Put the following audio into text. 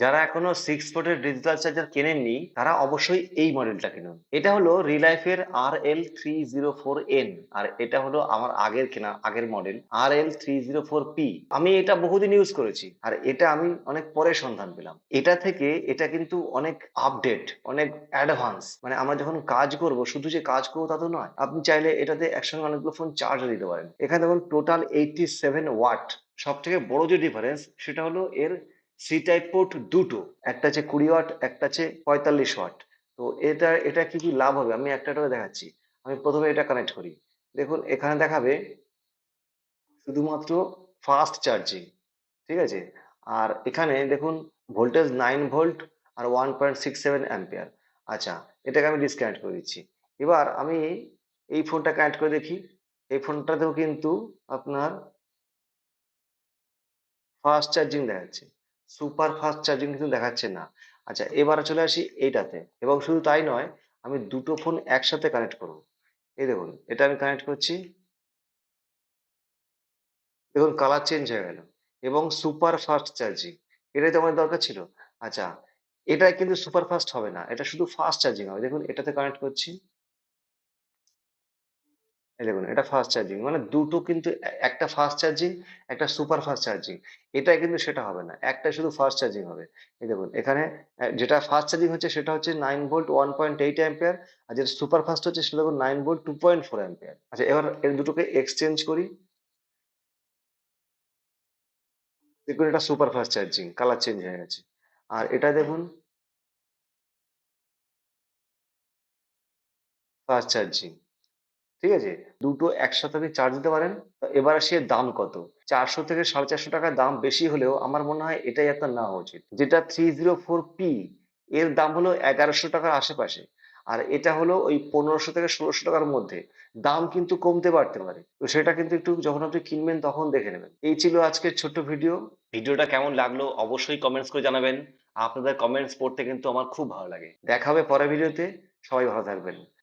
যারা এখনও সিক্স পোর্টের ডিজিটাল চার্জার কেনেননি, তারা অবশ্যই এই মডেলটা কিনুন। এটা হলো রিলাইফের R L three zero four N আর এটা হলো আমার আগের কেনা, আগের model R L three zero four P আমি এটা বহুদিন ইউজ করেছি, আর এটা আমি অনেক পরে সন্ধান পেলাম। এটা থেকে এটা কিন্তু অনেক আপডেট অনেক অ্যাডভান্স মানে আমরা যখন কাজ করব, শুধু যে কাজ করব তা তো নয়, আপনি চাইলে এটাতে একসঙ্গে অনেকগুলো ফোন চার্জ দিতে পারেন। এখানে দেখুন টোটাল এইটটি সেভেন ওয়াট সব থেকে বড় যে ডিফারেন্স সেটা হলো এর সি টাইপ পোর্ট দুটো, একটা আছে কুড়ি ওয়াট একটা আছে পঁয়তাল্লিশ ওয়াট তো এটা এটা কি কি লাভ হবে? আমি একটা করে দেখাচ্ছি। আমি প্রথমে এটা কানেক্ট করি। দেখুন, এখানে দেখাবে শুধুমাত্র ফাস্ট চার্জিং ঠিক আছে? আর এখানে দেখুন ভোল্টেজ নাইন ভোল্ট আর one point six seven ampere আচ্ছা এটাকে আমি ডিসকানেক্ট করে দিচ্ছি। এবার আমি এই ফোনটা কানেক্ট করে দেখি। এই ফোনটাতেও কিন্তু আপনার ফাস্ট চার্জিং দেখাচ্ছে। সুপার ফাস্ট চার্জিং কিন্তু দেখাচ্ছে না। আচ্ছা এবারে চলে আসি এইটাতে। এবং শুধু তাই নয়, আমি দুটো ফোন একসাথে কানেক্ট করব। এই দেখুন, এটা আমি কানেক্ট করছি। দেখুন কালার চেঞ্জ হয়ে গেল। এবং সুপার ফাস্ট চার্জিং এটাই তো আমার দরকার ছিল। আচ্ছা এটা কিন্তু সুপার ফাস্ট হবে না, এটা শুধু ফাস্ট চার্জিং হবে। দেখুন, এটাতে কানেক্ট করছি। এই দেখুন, এটা ফাস্ট চার্জিং মানে দুটো কিন্তু একটা ফাস্ট চার্জিং একটা সুপার ফাস্ট চার্জিং এটা কিন্তু সেটা হবে না, একটা শুধু ফাস্ট চার্জিং হবে, এই দেখুন, এখানে যেটা ফাস্ট চার্জিং হচ্ছে সেটা হচ্ছে nine volt one point eight ampere আর যেটা সুপার ফাস্ট হচ্ছে সেটা দেখুন nine volt two point four ampere আচ্ছা এবার এর দুটোকে এক্সচেঞ্জ করি, দেখুন এটা super fast charging colour change হয়ে গেছে, আর এটা দেখুন ফাস্ট চার্জিং ঠিক আছে? দুটো একসাথে আপনি চার্জ দিতে পারেন এবার এর দাম কত? চারশো থেকে সাড়ে চারশো টাকার দাম বেশি হলেও আমার মনে হয় এটাই আপনার নেওয়া উচিত। যেটা থ্রি জিরো ফোর পি এর দাম হলো এগারোশো টাকার আশেপাশে। আর এটা হলো ওই পনেরোশো থেকে ষোলোশো টাকার মধ্যে। দাম কিন্তু কমতে পারতে পারে। তো সেটা কিন্তু একটু যখন আপনি কিনবেন তখন দেখে নেবেন। এই ছিল আজকের ছোট্ট ভিডিও। ভিডিওটা কেমন লাগল অবশ্যই কমেন্টস করে জানাবেন। আপনাদের কমেন্টস পড়তে কিন্তু আমার খুব ভালো লাগে। দেখা হবে পরের ভিডিওতে। সবাই ভালো থাকবেন।